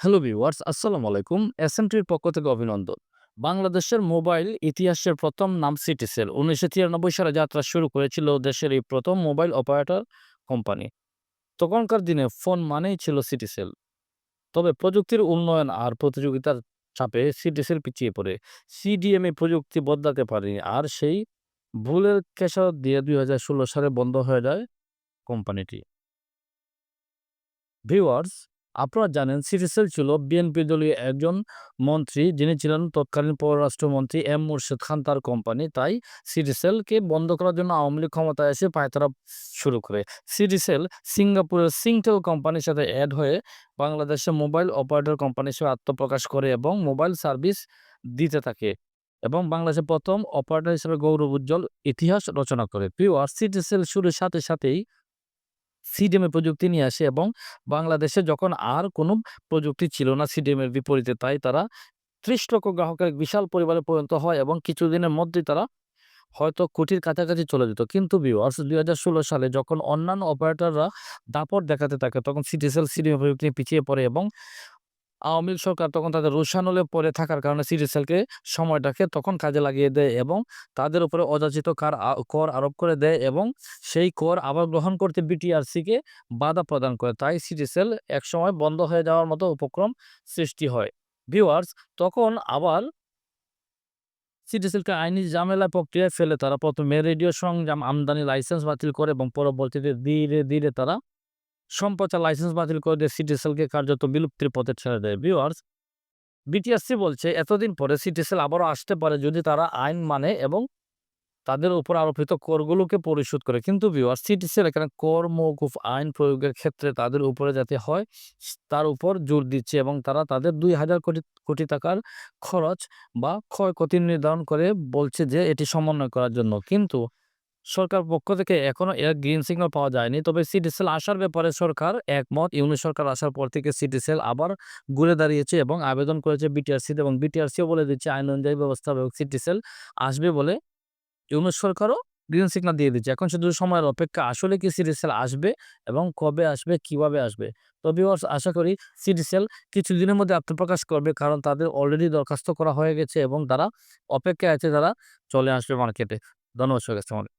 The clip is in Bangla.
হ্যালো ভিউয়ার্স, আসসালামু আলাইকুম। এসএমটির পক্ষ থেকে অভিনন্দন। বাংলাদেশের মোবাইল ইতিহাসের প্রথম নাম সিটিসেল উনিশশো তিরানব্বই সালে যাত্রা শুরু করেছিল দেশের এই প্রথম মোবাইল অপারেটর কোম্পানি। তখনকার দিনে ফোন মানেই ছিল সিটিসেল তবে প্রযুক্তির উন্নয়ন আর প্রতিযোগিতার চাপে সিটিসেল পিছিয়ে পড়ে। সিডিএমএ প্রযুক্তি বদলাতে পারেনি আর সেই ভুলের খেসারত দিয়ে দুই হাজার ষোলো সালে বন্ধ হয়ে যায় কোম্পানিটি। ভিউয়ার্স আপনারা জানেন সিটিসেল ছিল বিএনপি দলীয় একজন মন্ত্রী, যিনি ছিলেন তৎকালীন পররাষ্ট্রমন্ত্রী এম মুর্শিদ খান তার কোম্পানি। তাই সিটিসেলকে বন্ধ করার জন্য আওয়ামী লীগ ক্ষমতায় এসে পায়তারা শুরু করে। সিটিসেল সিঙ্গাপুরের সিংটেল কোম্পানির সাথে অ্যাড হয়ে বাংলাদেশে মোবাইল অপারেটর কোম্পানি হিসেবে আত্মপ্রকাশ করে এবং মোবাইল সার্ভিস দিতে থাকে এবং বাংলাদেশের প্রথম অপারেটর হিসেবে গৌরব উজ্জ্বল ইতিহাস রচনা করে। প্রিয়, আর সিটিসেল শুরুর সাথে সাথেই সিডিএমএ প্রযুক্তি নিয়ে আসে এবং বাংলাদেশে যখন আর কোনো প্রযুক্তি ছিল না সিডিএমের বিপরীতে, তাই তারা ত্রিশ লক্ষ গ্রাহকের বিশাল পরিবারে পরিণত হয় এবং কিছুদিনের মধ্যেই তারা হয়তো কোটির কাছাকাছি চলে যেত। কিন্তু ভিউয়ার্স দুই হাজার ষোলো সালে যখন অন্যান্য অপারেটররা দাপট দেখাতে থাকে, তখন সিটিসেল সিডিএম প্রযুক্তি পিছিয়ে পড়ে এবং আওয়ামী লীগ সরকার তখন তাদের রোষানলে পড়ে থাকার কারণে সিটিসেলকে সময়টাকে তখন কাজে লাগিয়ে দেয় এবং তাদের উপরে অযাচিত কার কর আরোপ করে দেয় এবং সেই কর আবার গ্রহণ করতে বিটিআরসিকে বাধা প্রদান করে। তাই সিটিসেল একসময় বন্ধ হয়ে যাওয়ার মতো উপক্রম সৃষ্টি হয়। ভিউয়ার্স, তখন আবার সিটিসেলকে আইনি ঝামেলা প্রক্রিয়ায় ফেলে তারা প্রথমে রেডিও সরঞ্জাম আমদানি লাইসেন্স বাতিল করে এবং পরবর্তীতে ধীরে ধীরে তারা সম্প্রচার লাইসেন্স বাতিল করে দিয়ে সিটিসেলকে কার্যত বিলুপ্তির পথে ছেড়ে দেয়। ভিউয়ার্স বিটিআরসি বলছে, এতদিন পরে সিটিসেল আবারও আসতে পারে যদি তারা আইন মানে এবং তাদের উপর আরোপিত করগুলোকে পরিশোধ করে। কিন্তু ভিউয়ার সিটিসেল এখানে কর, মৌকুফ, আইন প্রয়োগের ক্ষেত্রে তাদের উপরে যাতে হয়, তার উপর জোর দিচ্ছে এবং তারা তাদের দুই হাজার কোটি কোটি টাকার খরচ বা ক্ষয়ক্ষতি নির্ধারণ করে বলছে যে, এটি সমন্বয় করার জন্য। কিন্তু সরকার পক্ষ থেকে এখনও এর গ্রিন সিগন্যাল পাওয়া যায়নি। তবে সিটিসেল আসার ব্যাপারে সরকার একমত। ইউনিট সরকার আসার পর থেকে সিটিসেল আবার ঘুরে দাঁড়িয়েছে এবং আবেদন করেছে বিটিআরসিতে এবং বিটিআরসিও বলে দিচ্ছে আইন অনুযায়ী ব্যবস্থা এবং সিটিসেল আসবে বলে ইউনুস সরকারও গ্রিন সিগন্যাল দিয়ে দিচ্ছে। এখন শুধু সময়ের অপেক্ষা, আসলে কি সিটিসেল আসবে এবং কবে আসবে, কীভাবে আসবে? তো আশা করি সিটি সিটিসেল কিছুদিনের মধ্যে আত্মপ্রকাশ করবে কারণ তাদের অলরেডি দরখাস্ত করা হয়ে গেছে এবং তারা অপেক্ষায় আছে, তারা চলে আসবে মার্কেটে ধন্যবাদ আলাইকুম।